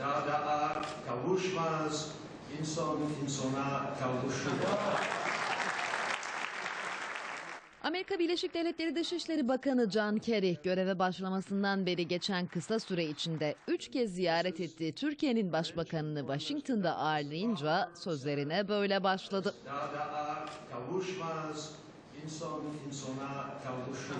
Dağda kavuşmaz, insan insana kavuşur. Amerika Birleşik Devletleri Dışişleri Bakanı John Kerry göreve başlamasından beri geçen kısa süre içinde 3 kez ziyaret ettiği Türkiye'nin başbakanını Washington'da ağırlayınca sözlerine böyle başladı. Dağda kavuşmaz, insan insana kavuşur.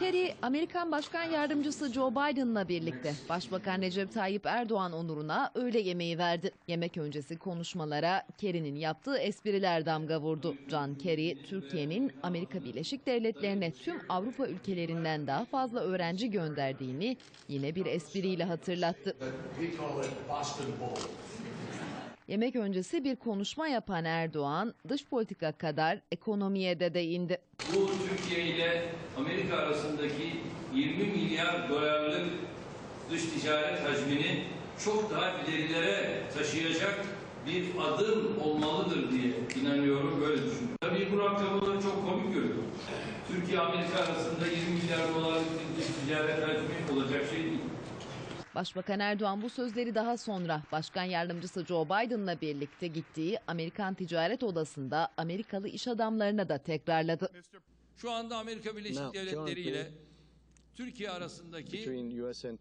Kerry, Amerikan Başkan Yardımcısı Joe Biden'la birlikte Başbakan Recep Tayyip Erdoğan onuruna öğle yemeği verdi. Yemek öncesi konuşmalara Kerry'nin yaptığı espriler damga vurdu. John Kerry, Türkiye'nin Amerika Birleşik Devletleri'ne tüm Avrupa ülkelerinden daha fazla öğrenci gönderdiğini yine bir espriyle hatırlattı. Yemek öncesi bir konuşma yapan Erdoğan, dış politika kadar ekonomiye de değindi. Bu Türkiye ile Amerika arasındaki 20 milyar dolarlık dış ticaret hacmini çok daha ilerilere taşıyacak bir adım olmalıdır diye inanıyorum, böyle düşünüyorum. Tabii bu rakamları çok komik görüyorum. Türkiye Amerika arasında 20 milyar dolarlık bir dış ticaret hacmi olacak şey değil. Başbakan Erdoğan bu sözleri daha sonra Başkan Yardımcısı Joe Biden'la birlikte gittiği Amerikan Ticaret Odası'nda Amerikalı iş adamlarına da tekrarladı. Şu anda Amerika Birleşik Devletleri ile Türkiye arasındaki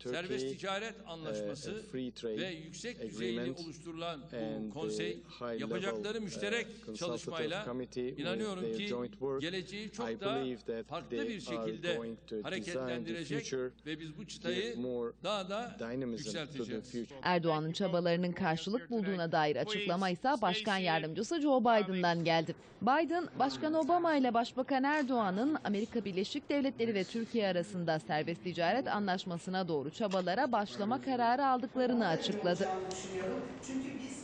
serbest ticaret anlaşması a free trade ve yüksek düzeyli oluşturulan bu konsey yapacakları müşterek uh, consultative çalışmayla inanıyorum ki geleceği çok daha farklı bir şekilde hareketlendirecek future, ve biz bu çıtayı daha da yükselteceğiz. Erdoğan'ın çabalarının karşılık bulduğuna dair açıklama ise Başkan Yardımcısı Joe Biden'dan geldi. Biden, Başkan Obama ile Başbakan Erdoğan'ın Amerika Birleşik Devletleri ve Türkiye arasında serbest ticaret anlaşmasına doğru çabalara başlama kararı aldıklarını açıkladı. Çünkü biz